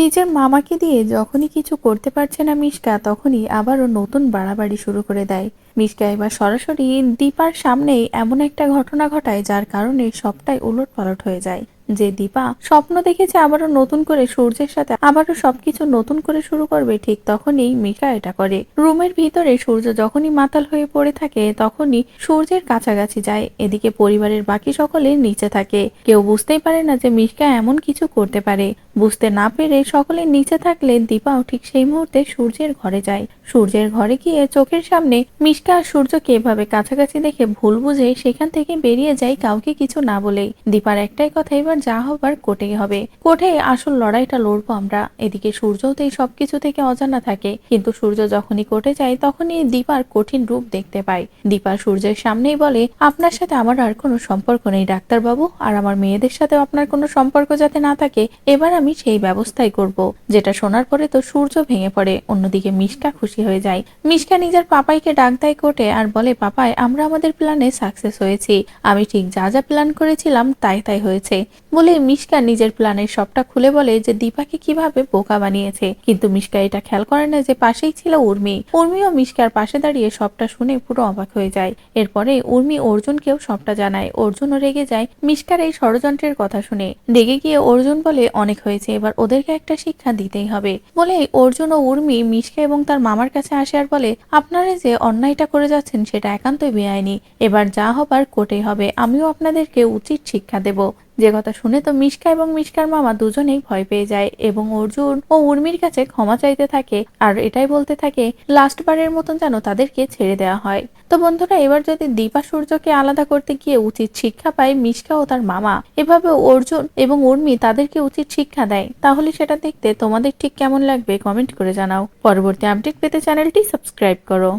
নিজের মামাকে দিয়ে যখনই কিছু করতে পারছে না মিশকা, তখনই আবারও নতুন বাড়াবাড়ি শুরু করে দেয়। মিশকা এবার সরাসরি দীপার সামনেই এমন একটা ঘটনা ঘটায় যার কারণে সবটাই উলট পালট হয়ে যায়। যে দীপা স্বপ্ন দেখেছে আবারও নতুন করে সূর্যের সাথে, আবারও সবকিছু নতুন করে শুরু করবে, ঠিক তখনই মিকা এটা করে। রুমের ভিতরে সূর্য যখনই মাতাল হয়ে পড়ে থাকে, তখনই সূর্যের কাছাকাছি যায়, এদিকে পরিবারের বাকি সকলে নিচে থাকে। কেউ বুঝতেই পারে না যে মিশকা এমন কিছু করতে পারে। বুঝতে না পেরে সকলে নিচে থাকলে দীপাও ঠিক সেই মুহূর্তে সূর্যের ঘরে যায়। সূর্যের ঘরে গিয়ে চোখের সামনে মিশকা আর সূর্যকে এভাবে কাছাকাছি দেখে ভুল বুঝে সেখান থেকে বেরিয়ে যায় কাউকে কিছু না বলেই। দীপার একটাই কথা, এবার যা হবার কোটেই হবে। কোটে আসল লড়াইটা লড়বো আমরা। এদিকে সূর্যও তো এই সবকিছু থেকে অজানা থাকে। কিন্তু সূর্য যখনই কোটে যায়, তখনই দীপার কঠিন রূপ দেখতে পায়। দীপা সূর্যের সামনেই বলে, আপনার সাথে আমার আর কোনো সম্পর্ক নেই, ডাক্তারবাবু। আর আমার মেয়েদের সাথে আপনার কোনো সম্পর্ক যাতে না থাকে, এবার আমি সেই ব্যবস্থাই করব। যেটা শোনার পরে তো সূর্য ভেঙে পড়ে। অন্যদিকে মিশকা খুশি হয়ে যায়। মিশকা নিজের পাপাইকে ডাক দেয় কোটে আর বলে, পাপাই, আমরা আমাদের প্ল্যানে সাকসেস হয়েছি। আমি ঠিক যা যা প্ল্যান করেছিলাম, তাই তাই হয়েছে। বলে মিশকা নিজের প্ল্যানের সবটা খুলে বলে যে দীপাকে কীভাবে বোকা বানিয়েছে। কিন্তু মিশকা এটা খেয়াল করে না যে পাশেই ছিল উর্মি। উর্মিও মিশকার পাশে দাঁড়িয়ে সবটা শুনে পুরো অবাক হয়ে যায়। এরপরে উর্মি অর্জুনকেও সবটা জানায়। অর্জুনও রেগে যায় মিশকার এই ষড়যন্ত্রের কথা শুনে। রেগে গিয়ে অর্জুন বলে, অনেক হয়েছে, এবার ওদেরকে একটা শিক্ষা দিতেই হবে। বলে অর্জুন ও উর্মি মিশকা এবং তার মামার কাছে আসে আর বলে, আপনারা যে অন্যায়টা করে যাচ্ছেন, সেটা একান্তই বেআইনি। এবার যা হবার, কোটেই হবে। আমিও আপনাদেরকে উচিত শিক্ষা দেব। যে কথা শুনে তো মিশকা এবং মিশকার মামা দুজনেই ভয় পেয়ে যায় এবং অর্জুন ও উর্মির কাছে ক্ষমা চাইতে থাকে আর এটাই বলতে থাকে লাস্ট বারের মতন যেন তাদেরকে ছেড়ে দেওয়া হয়। তো বন্ধুরা, এবার যদি দীপা সূর্যকে আলাদা করতে গিয়ে উচিত শিক্ষা পায় মিশকা ও তার মামা এভাবে অর্জুন এবং উর্মি তাদেরকে উচিত শিক্ষা দেয়। তাহলে সেটা দেখতে তোমাদের ঠিক কেমন লাগবে কমেন্ট করে জানাও। পরবর্তী আপডেট পেতে চ্যানেলটি সাবস্ক্রাইব করো।